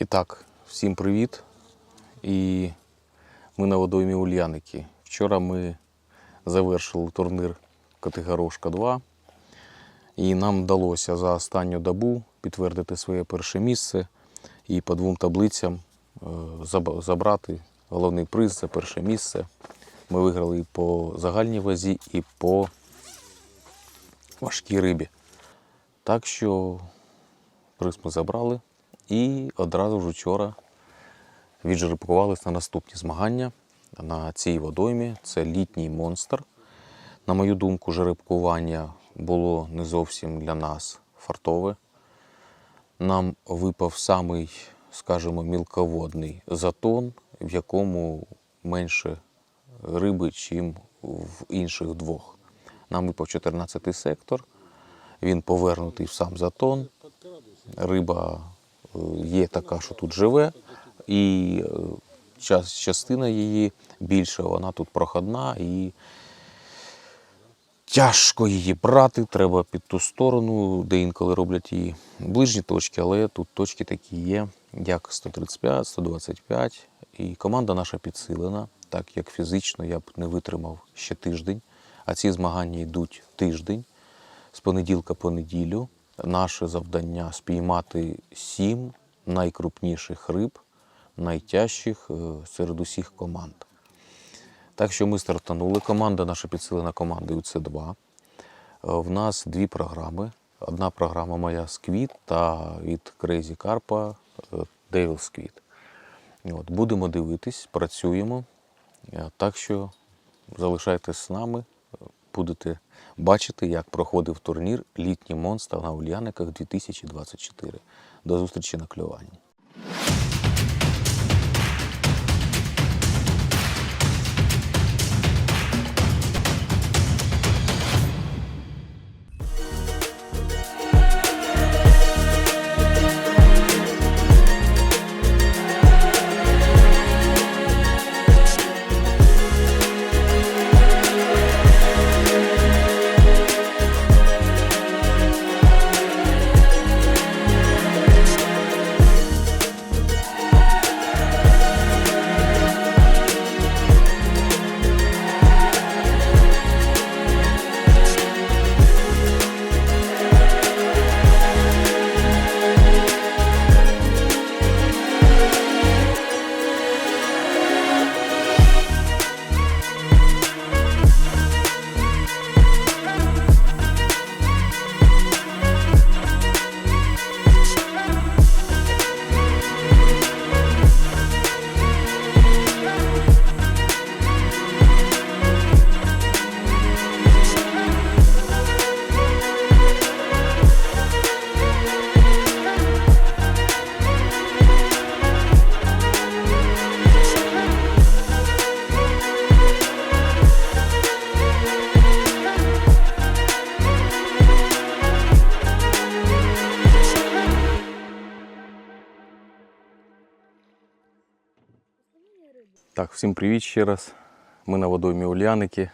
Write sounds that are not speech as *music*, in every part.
І так, всім привіт. І ми на водоймі Ульяники. Вчора ми завершили турнір Котигорошка 2. І нам вдалося за останню добу підтвердити своє перше місце і по двом таблицям е, забрати головний приз за перше місце. Ми виграли і по загальній вазі, і по важкій рибі. Так що приз ми забрали і одразу ж вчора віджеребкувалися на наступні змагання на цій водоймі. Це літній монстр. На мою думку, жеребкування було не зовсім для нас фартове. Нам випав самий, скажімо, мілководний затон, в якому менше риби, чим в інших двох. Нам випав 14-й сектор, він повернутий в сам затон. Риба є така, що тут живе, і е, частина її більша, вона тут проходна і тяжко її брати, треба під ту сторону, де інколи роблять її ближні точки, але тут точки такі є, як 135, 125. І команда наша підсилена, так як фізично я б не витримав ще тиждень. А ці змагання йдуть тиждень з понеділка по неділю. Наше завдання спіймати сім найкрупніших риб, найтяжчих е, серед усіх команд. Так що ми стартанули. Команда наша підсилена командою С2. Е, В нас дві програми. Одна програма моя Сквіт та від Crazy Carpa Devil Squid. От, будемо дивитись, працюємо. Е, Так що залишайтесь з нами, е, будете бачити, як проходив турнір Літній монстр на Ульяниках 2024. До зустрічі на клюванні. Так, всім привіт ще раз. Ми на водоймі Ульяники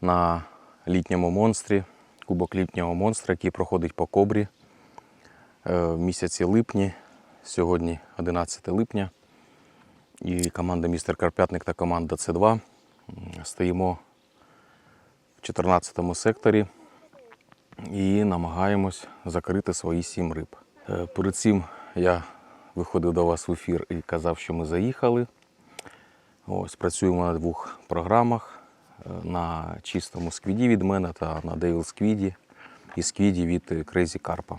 на літньому монстрі, кубок літнього монстра, який проходить по кобрі е, в місяці липні. Сьогодні 11 липня. І команда Містер Карпятник та команда С2 стоїмо в 14 секторі і намагаємось закрити свої сім риб. Е, Перед цим я виходив до вас в ефір і казав, що ми заїхали. Ось працюємо на двох програмах: е, на чистому сквіді від мене та на Devil Сквіді і сквіді від е, Crazy Carpa.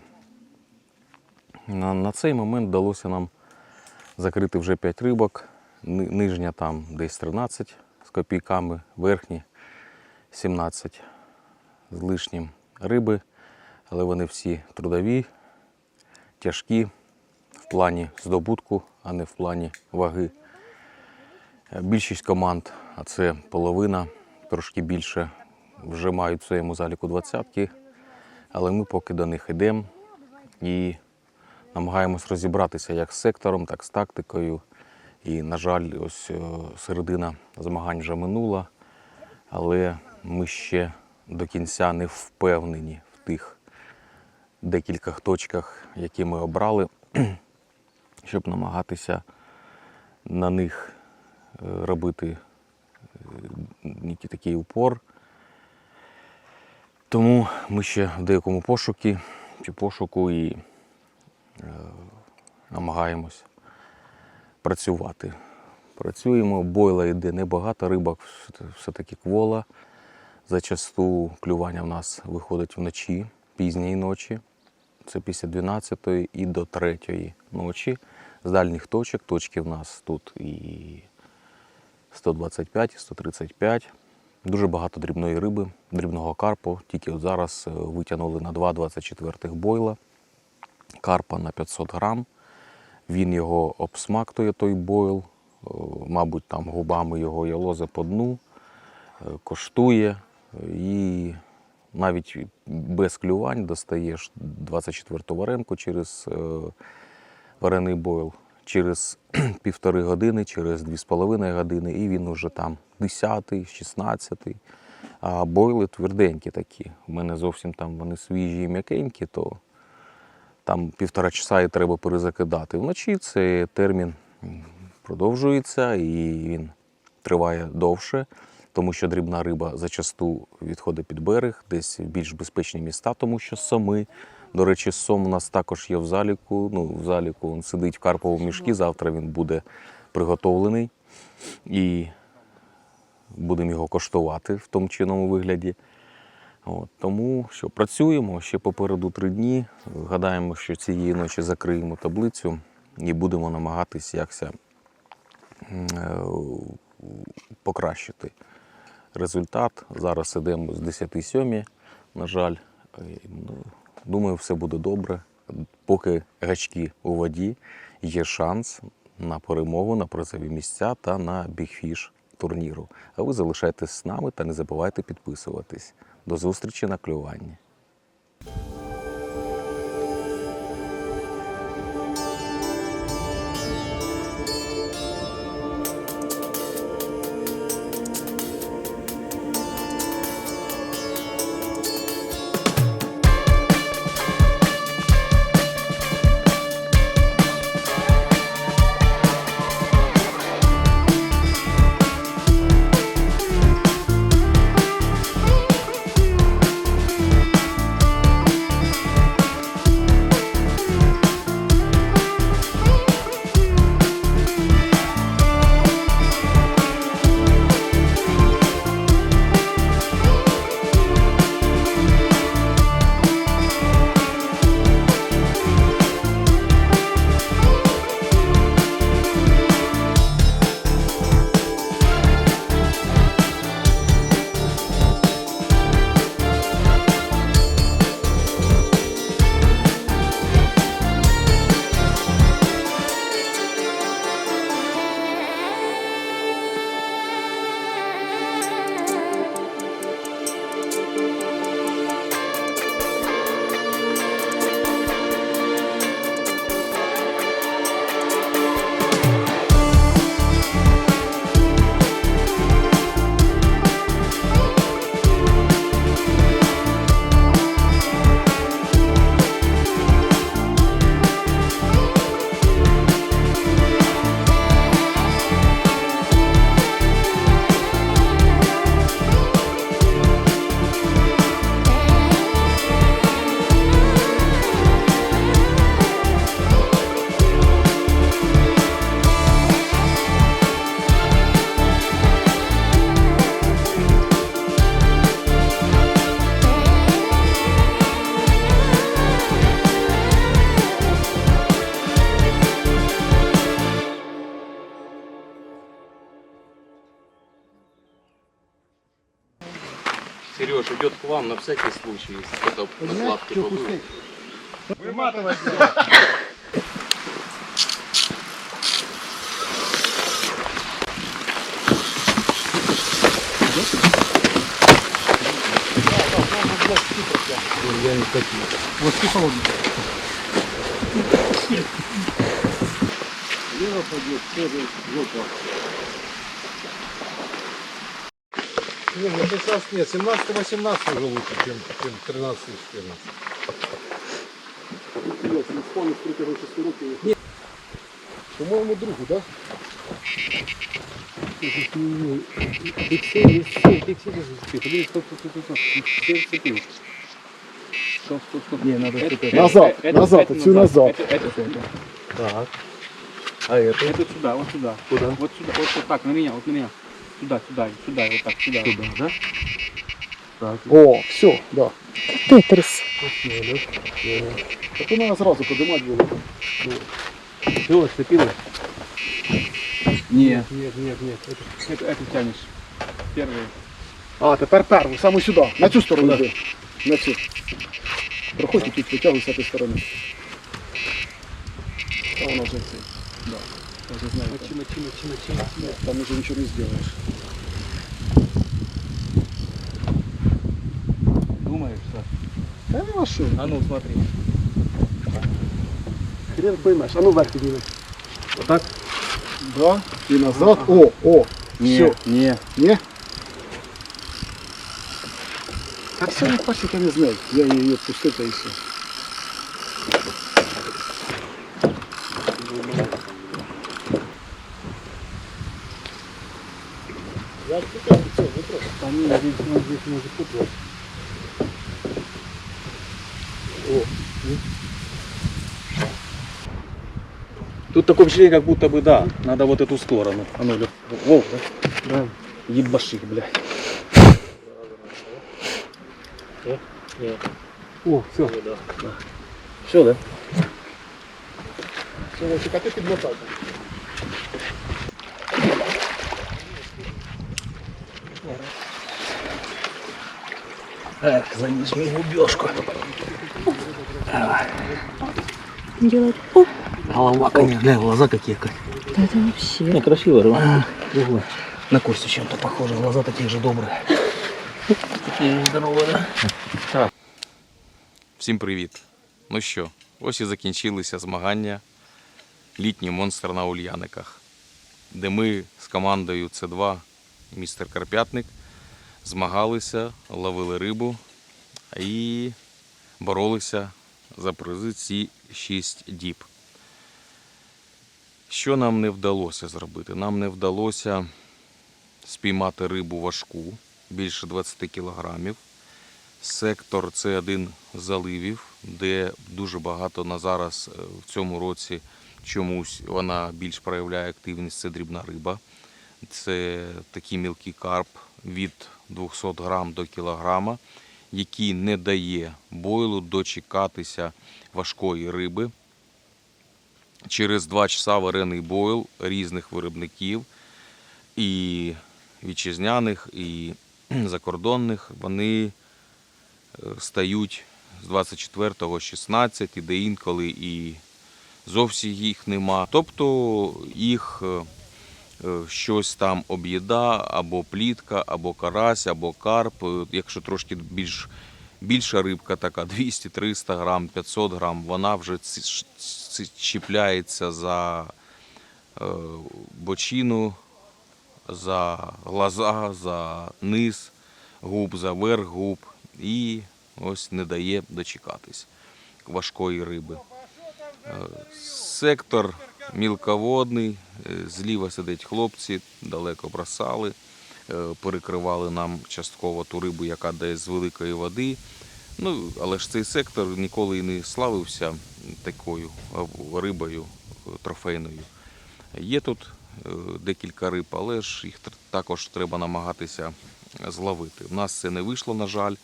На, на цей момент вдалося нам закрити вже 5 рибок. Нижня там десь 13 з копійками, верхні 17 з лишнім риби, але вони всі трудові, тяжкі в плані здобутку, а не в плані ваги. Більшість команд, а це половина, трошки більше, вже мають в своєму заліку двадцятки, але ми поки до них йдемо і намагаємось розібратися як з сектором, так з тактикою. І, на жаль, ось е, середина змагань вже минула, але ми ще до кінця не впевнені в тих декількох точках, які ми обрали. *clears throat* щоб намагатися на них робити е, некий такий упор. Тому ми ще в деякому пошукі чи пошуку і е, намагаємось працювати. Працюємо, бойла йде небагато, все- все-таки квола. Зачасту клювання в нас виходить вночі, пізньої ночі. Це після 12 і до 3 ночі. З дальніх точок, точки в нас тут і 125, і 135. Дуже багато дрібної риби, дрібного карпу. Тільки от зараз е, витягнули на 2,24 бойла. Карпа на 500 грам. Він його обсмактує, той бойл. Мабуть, там губами його ялозе по дну, е, коштує. е, І навіть без клювань достаєш 24-ту варенку через е, варений бойл. Через *clears throat* півтори години, через 2,5 години, і він уже там 10-й, 16-й. А бойли тверденькі такі. У мене зовсім там вони свіжі і м'якенькі, то там півтора часа і треба перезакидати. Вночі цей термін продовжується і він триває довше, тому що дрібна риба зачасту відходить під берег, десь в більш безпечні міста, тому що соми. До речі, сом у нас також є в заліку. Ну, в заліку він сидить в карповому мішку, завтра він буде приготовлений. І будемо його коштувати в тому чинному вигляді. От, тому що працюємо ще попереду три дні. Гадаємо, що цієї ночі закриємо таблицю і будемо намагатись якся е, покращити результат. Зараз ідемо з 10 сьомі, на жаль. Думаю, все буде добре. Поки гачки у воді, є шанс на перемогу, на призові місця та на бігфіш турніру. А ви залишайтесь з нами та не забувайте підписуватись. До зустрічі на клюванні. Сереж идет к вам на всякий случай, если кто-то накладки побыл. Воски холодные. Лево пойдет, тоже жопа. Не, ну сейчас нет, 17-18 уже лучше, чем, чем 13 14. По-моєму, другу, так? Фіксируй, все, фіксируй. Подивись, стоп, стоп, стоп, стоп. Все вцепив. Стоп, стоп, стоп. Не, надо что-то... Назад, назад, отсюда назад. Это, это, это. Так. А это? Это сюда, вот сюда. Куда? Вот сюда, вот, вот так, на меня, вот на меня. Сюда, сюда, сюда, вот так, сюда. Туда, да? Так. О, все, да. Тетрис. Так то надо сразу поднимать было. Все, сцепилось? Нет, Нет, нет, нет. Это... это, это тянешь. Первый. А, тепер перву, саме сюди. На цю сторону йди. На цю. Проходь і тут витягуй з цієї сторони. Та вона вже це. Да. Я вже знаю. Мочи, мочи, мочи, мочи, мочи. Да, Там уже нічого не зробиш. Думаешь, что? Та ну а що? А ну, смотри. Хрен поймеш. А ну вверх підніми. Вот так? Да. І назад. О, о. Все. не. Ні? Так все не хоче, я не знаю. Я її відпустив та і все. Я отвлекаю, все, не трогай. Там нет, здесь, ну, здесь не закупил. О, Тут такое впечатление, как будто бы, да, надо вот эту сторону. А ну, о, да? Да. Ебашик, блядь. О, все. Да. Все, да? Все, вообще, как ты подмотал? Эх, занес мне губежку. Делать. О, Голова, конечно, глянь, глаза какие. да это вообще. Не, красиво, рыба. Круглая. На Костю чем-то похоже, глаза такие же добрые. Такие же здоровые, да? Всім привіт! Ну що, ось і закінчилися змагання літній монстр на Ульяниках, де ми з командою С2 містер Карпятник змагалися, ловили рибу і боролися за призи ці 6 діб. Що нам не вдалося зробити? Нам не вдалося спіймати рибу важку більше 20 кілограмів. Сектор це один з заливів, де дуже багато на зараз е, в цьому році чомусь вона більш проявляє активність. Це дрібна риба. Це такий мілкий карп від 200 грам до кілограма, який не дає бойлу дочекатися важкої риби. Через 2 часа варений бойл різних виробників і вітчизняних, і закордонних, вони е, стають з 24-го 16, і де інколи і зовсім їх нема. Тобто їх е, щось там об'їда, або плітка, або карась, або карп. Е, Якщо трошки більш, більша рибка, така *laughs* 200-300 грам, 500 грам, вона вже чіпляється за е, бочину, за глаза, за низ губ, за верх губ і ось не дає дочекатись важкої риби. Сектор мілководний, е, зліва сидять хлопці, далеко бросали, е, перекривали нам частково ту рибу, яка дає з великої води. Ну, але ж цей сектор ніколи і не славився такою рибою е, трофейною. Є тут декілька риб, але ж їх також треба намагатися зловити. У нас це не вийшло, на жаль.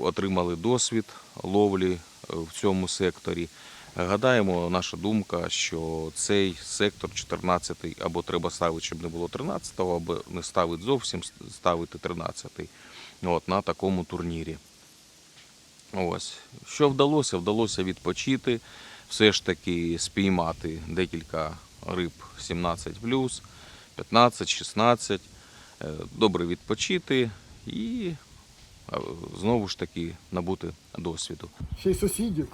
Отримали досвід ловлі в цьому секторі. Гадаємо, наша думка, що цей сектор 14 або треба ставити, щоб не було 13-го, або не ставити зовсім, ставити 13-й от, на такому турнірі. Ось. Що вдалося? Вдалося відпочити, все ж таки спіймати декілька риб 17 15, 16, е, добре відпочити і знову ж таки набути досвіду. Ще й сусідів.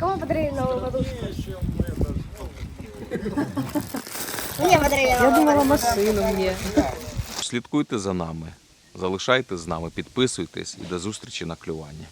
Кому подарили новую подушку? Мне подарили Я думала машину мне. Слідкуйте за нами. Залишайтесь з нами, підписуйтесь і до зустрічі на клюванні.